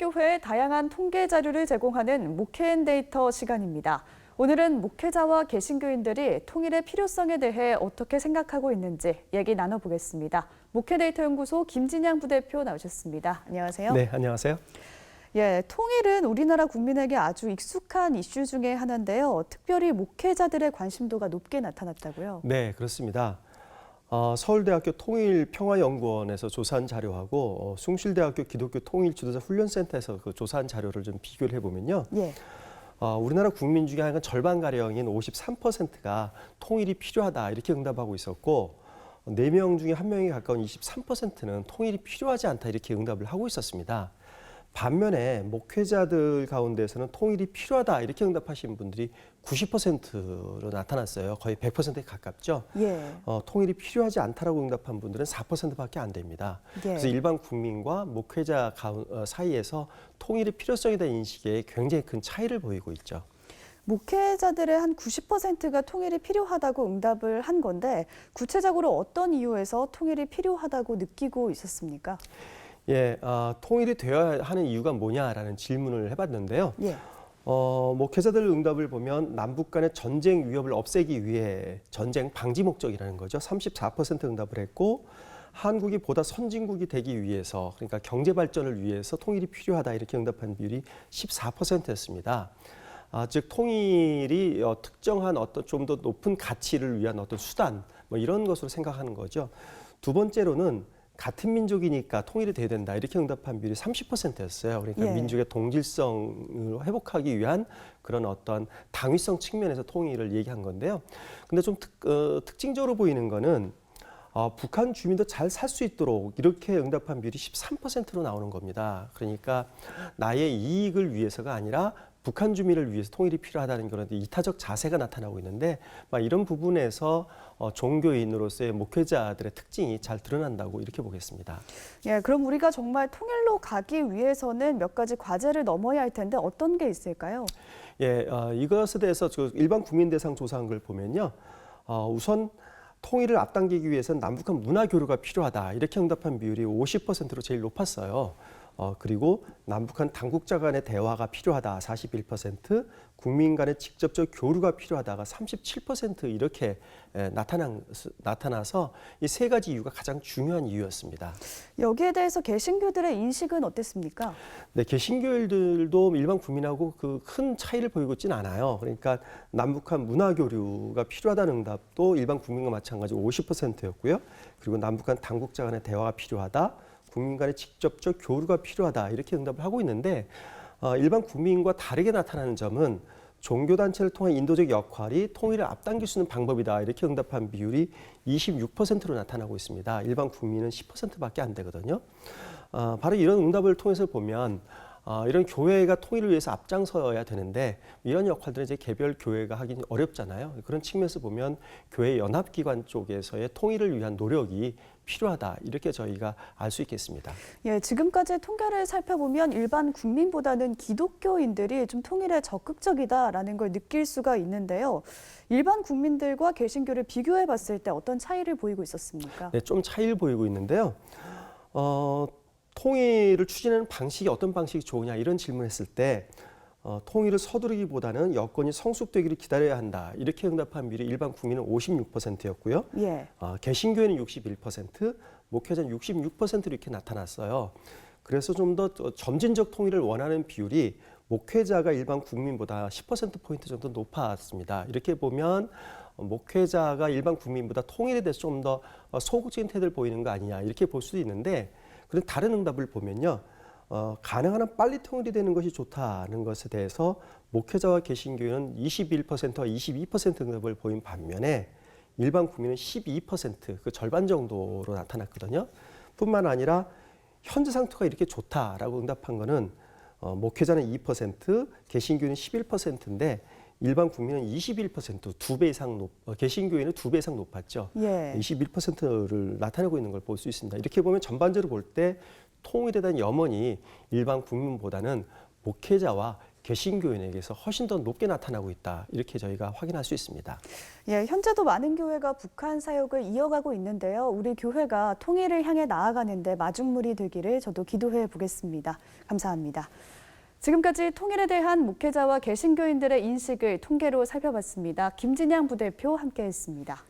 기독교회에 다양한 통계 자료를 제공하는 목회앤데이터 시간입니다. 오늘은 목회자와 개신교인들이 통일의 필요성에 대해 어떻게 생각하고 있는지 얘기 나눠보겠습니다. 목회 데이터 연구소 김진양 부대표 나오셨습니다. 안녕하세요. 네, 안녕하세요. 예, 통일은 우리나라 국민에게 아주 익숙한 이슈 중에 하나인데요. 특별히 목회자들의 관심도가 높게 나타났다고요. 네, 그렇습니다. 어, 서울대학교 통일평화연구원에서 조사한 자료하고 어, 숭실대학교 기독교 통일지도자 훈련센터에서 그 조사한 자료를 좀 비교를 해보면요. 예. 어, 우리나라 국민 중에 한 절반 가량인 53%가 통일이 필요하다 이렇게 응답하고 있었고 네 명 중에 한 명에 가까운 23%는 통일이 필요하지 않다 이렇게 응답을 하고 있었습니다. 반면에 목회자들 가운데서는 통일이 필요하다 이렇게 응답하신 분들이 90%로 나타났어요. 거의 100%에 가깝죠. 예. 어, 통일이 필요하지 않다라고 응답한 분들은 4%밖에 안 됩니다. 예. 그래서 일반 국민과 목회자 어, 사이에서 통일의 필요성에 대한 인식에 굉장히 큰 차이를 보이고 있죠. 목회자들의 한 90%가 통일이 필요하다고 응답을 한 건데 구체적으로 어떤 이유에서 통일이 필요하다고 느끼고 있었습니까? 예, 아, 통일이 되어야 하는 이유가 뭐냐라는 질문을 해봤는데요. 예. 어, 목회자들 응답을 보면 남북 간의 전쟁 위협을 없애기 위해 전쟁 방지 목적이라는 거죠. 34% 응답을 했고 한국이 보다 선진국이 되기 위해서 그러니까 경제 발전을 위해서 통일이 필요하다 이렇게 응답한 비율이 14%였습니다. 아, 즉 통일이 어, 특정한 어떤 좀 더 높은 가치를 위한 어떤 수단 뭐 이런 것으로 생각하는 거죠. 두 번째로는 같은 민족이니까 통일이 돼야 된다 이렇게 응답한 비율이 30%였어요. 그러니까 예. 민족의 동질성을 회복하기 위한 그런 어떤 당위성 측면에서 통일을 얘기한 건데요. 근데 좀 특, 어, 특징적으로 보이는 거는 어, 북한 주민도 잘 살 수 있도록 이렇게 응답한 비율이 13%로 나오는 겁니다. 그러니까 나의 이익을 위해서가 아니라 북한 주민을 위해서 통일이 필요하다는 그런 이타적 자세가 나타나고 있는데 막 이런 부분에서 어, 종교인으로서의 목회자들의 특징이 잘 드러난다고 이렇게 보겠습니다. 예, 그럼 우리가 정말 통일로 가기 위해서는 몇 가지 과제를 넘어야 할 텐데 어떤 게 있을까요? 예, 어, 이것에 대해서 저 일반 국민 대상 조사한 걸 보면요. 어, 우선 통일을 앞당기기 위해서는 남북한 문화 교류가 필요하다. 이렇게 응답한 비율이 50%로 제일 높았어요. 어, 그리고 남북한 당국자 간의 대화가 필요하다. 41%, 국민 간의 직접적 교류가 필요하다가 37% 이렇게 에, 나타난, 나타나서 이 세 가지 이유가 가장 중요한 이유였습니다. 여기에 대해서 개신교들의 인식은 어땠습니까? 네, 개신교일들도 일반 국민하고 그 큰 차이를 보이고 있지는 않아요. 그러니까 남북한 문화 교류가 필요하다는 응답도 일반 국민과 마찬가지 50%였고요. 그리고 남북한 당국자 간의 대화가 필요하다, 국민 간의 직접적 교류가 필요하다 이렇게 응답을 하고 있는데 어, 일반 국민과 다르게 나타나는 점은 종교 단체를 통한 인도적 역할이 통일을 앞당길 수 있는 방법이다 이렇게 응답한 비율이 26%로 나타나고 있습니다. 일반 국민은 10%밖에 안 되거든요. 어, 바로 이런 응답을 통해서 보면 어, 이런 교회가 통일을 위해서 앞장서야 되는데 이런 역할들은 이제 개별 교회가 하긴 어렵잖아요. 그런 측면에서 보면 교회 연합기관 쪽에서의 통일을 위한 노력이 필요하다 이렇게 저희가 알 수 있겠습니다. 예, 지금까지 통계를 살펴보면 일반 국민보다는 기독교인들이 좀 통일에 적극적이다라는 걸 느낄 수가 있는데요. 일반 국민들과 개신교를 비교해 봤을 때 어떤 차이를 보이고 있었습니까? 네, 좀 차이를 보이고 있는데요. 어, 통일을 추진하는 방식이 어떤 방식이 좋으냐 이런 질문했을 때 어, 통일을 서두르기보다는 여건이 성숙되기를 기다려야 한다 이렇게 응답한 비율이 일반 국민은 56%였고요. 예. 어, 개신교회는 61%, 목회자는 66% 이렇게 나타났어요. 그래서 좀 더 점진적 통일을 원하는 비율이 목회자가 일반 국민보다 10% 포인트 정도 높았습니다. 이렇게 보면 어, 목회자가 일반 국민보다 통일에 대해서 좀 더 소극적인 태도를 보이는 거 아니냐 이렇게 볼 수도 있는데 그런 다른 응답을 보면요. 어, 가능한 한 빨리 통일이 되는 것이 좋다는 것에 대해서 목회자와 개신교회는 21%와 22% 응답을 보인 반면에 일반 국민은 12%그 절반 정도로 나타났거든요. 뿐만 아니라 현재 상태가 이렇게 좋다라고 응답한 거는 어, 목회자는 2%, 개신교는 11%인데 일반 국민은 21%두 배 이상 높, 어, 개신교회는 두배 이상 높았죠. 예. 21%를 나타내고 있는 걸 볼 수 있습니다. 이렇게 보면 전반적으로 볼 때 통일에 대한 염원이 일반 국민보다는 목회자와 개신교인에게서 훨씬 더 높게 나타나고 있다. 이렇게 저희가 확인할 수 있습니다. 예, 현재도 많은 교회가 북한 사역을 이어가고 있는데요. 우리 교회가 통일을 향해 나아가는데 마중물이 되기를 저도 기도해 보겠습니다. 감사합니다. 지금까지 통일에 대한 목회자와 개신교인들의 인식을 통계로 살펴봤습니다. 김진양 부대표 함께했습니다.